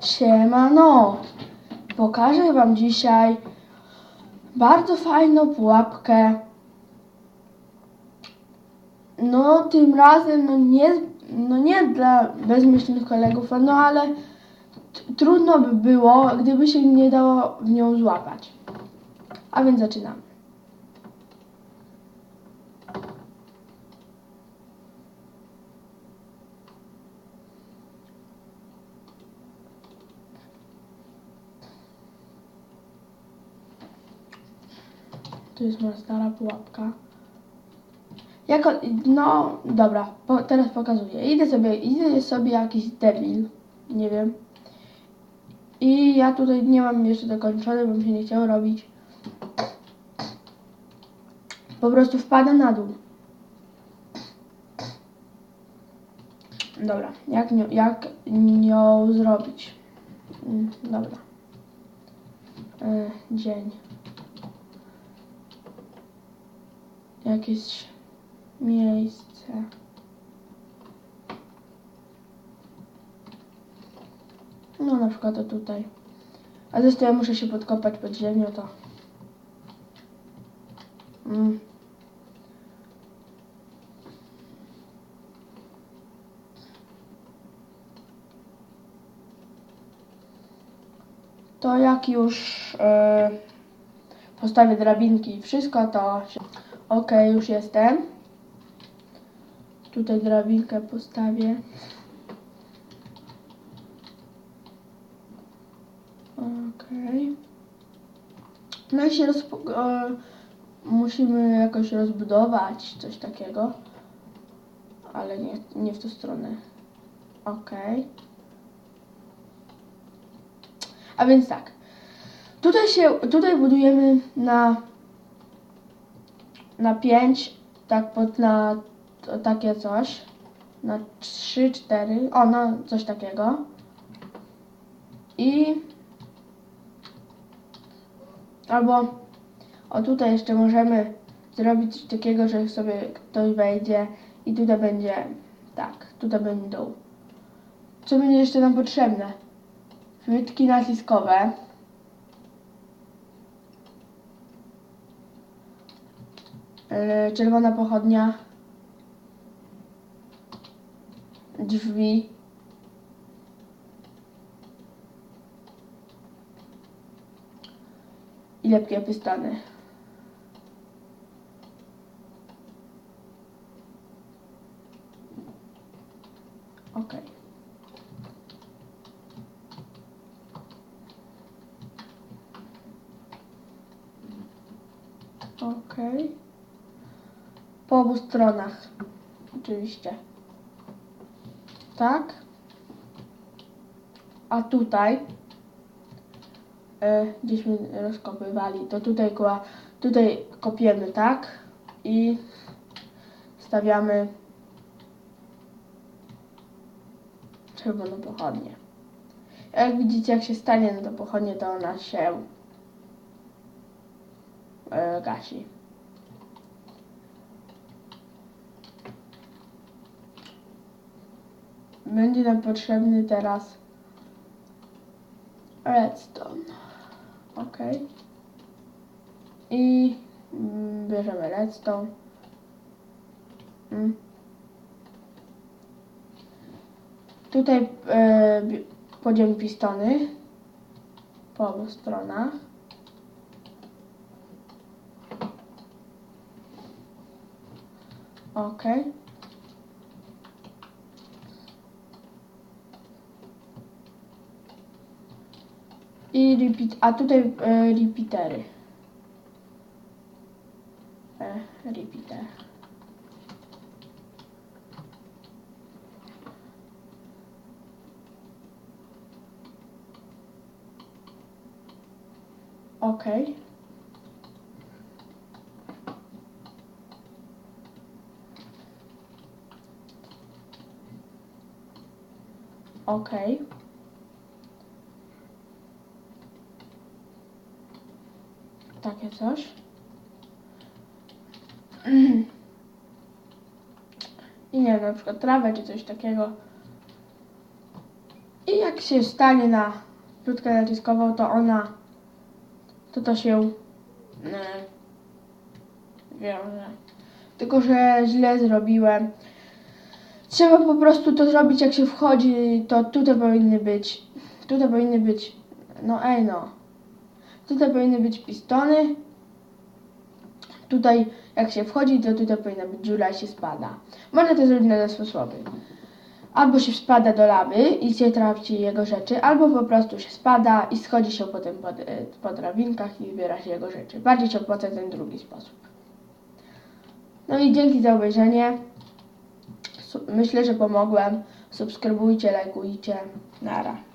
Siemano! Pokażę wam dzisiaj bardzo fajną pułapkę. No, tym razem no nie, no nie dla bezmyślnych kolegów, no ale trudno by było, gdyby się nie dało w nią złapać. A więc zaczynamy. To jest moja stara pułapka. Jako, no, dobra, po, teraz pokazuję. Idę sobie, idę sobie jakiś debil, nie wiem. I ja tutaj nie mam jeszcze dokończone, bo się nie chciało robić. Po prostu wpada na dół. Dobra, jak, jak nią zrobić? Mm, Dobra. E, dzień. Jakieś miejsce. No na przykład to tutaj. A zresztą ja muszę się podkopać pod ziemią, to... Mm. To jak już e, postawię drabinki i wszystko, to się... Ok, już jestem. Tutaj drabinkę postawię. Okej. No i się e, musimy jakoś rozbudować coś takiego. Ale nie, nie w tą stronę. Okej. A więc tak. Tutaj się, tutaj budujemy na na 5, tak pod na to, takie coś. Na 3, 4, o no coś takiego. I albo o tutaj jeszcze możemy zrobić coś takiego, że sobie ktoś wejdzie i tutaj będzie tak, tutaj będą. Co będzie jeszcze nam potrzebne? Chwytki naciskowe. Czerwona pochodnia, drzwi, i lepkie pystony. Ok. Okej. Po obu stronach. Oczywiście. Tak. A tutaj, e, gdzieśmy rozkopywali, to tutaj, kła- tutaj kopiemy, tak? I stawiamy czerwoną pochodnię. Jak widzicie, jak się stanie na to pochodnie, to ona się e, gasi. Będzie nam potrzebny teraz redstone. Ok. I mm, bierzemy redstone. Mm. Tutaj e, kładziemy pistony po obu stronach. Ok. I repeat, a tutaj e, repeatery. E, repeater. Ok. Ok. Takie coś. I nie wiem, na przykład trawę czy coś takiego. I jak się stanie na krótkę naciskową, to ona, to to się e, wiąże. Tylko, że źle zrobiłem. Trzeba po prostu to zrobić, jak się wchodzi, to tutaj powinny być, tutaj powinny być, no ej no, tutaj powinny być pistony, tutaj jak się wchodzi, to tutaj powinna być dziura i się spada. Można to zrobić na dwa sposoby. Albo się spada do lawy i się traci jego rzeczy, albo po prostu się spada i schodzi się potem po, e, po drabinkach i zbiera się jego rzeczy. Bardziej się opłaca ten drugi sposób. No i dzięki za obejrzenie. Myślę, że pomogłem. Subskrybujcie, lajkujcie. Nara.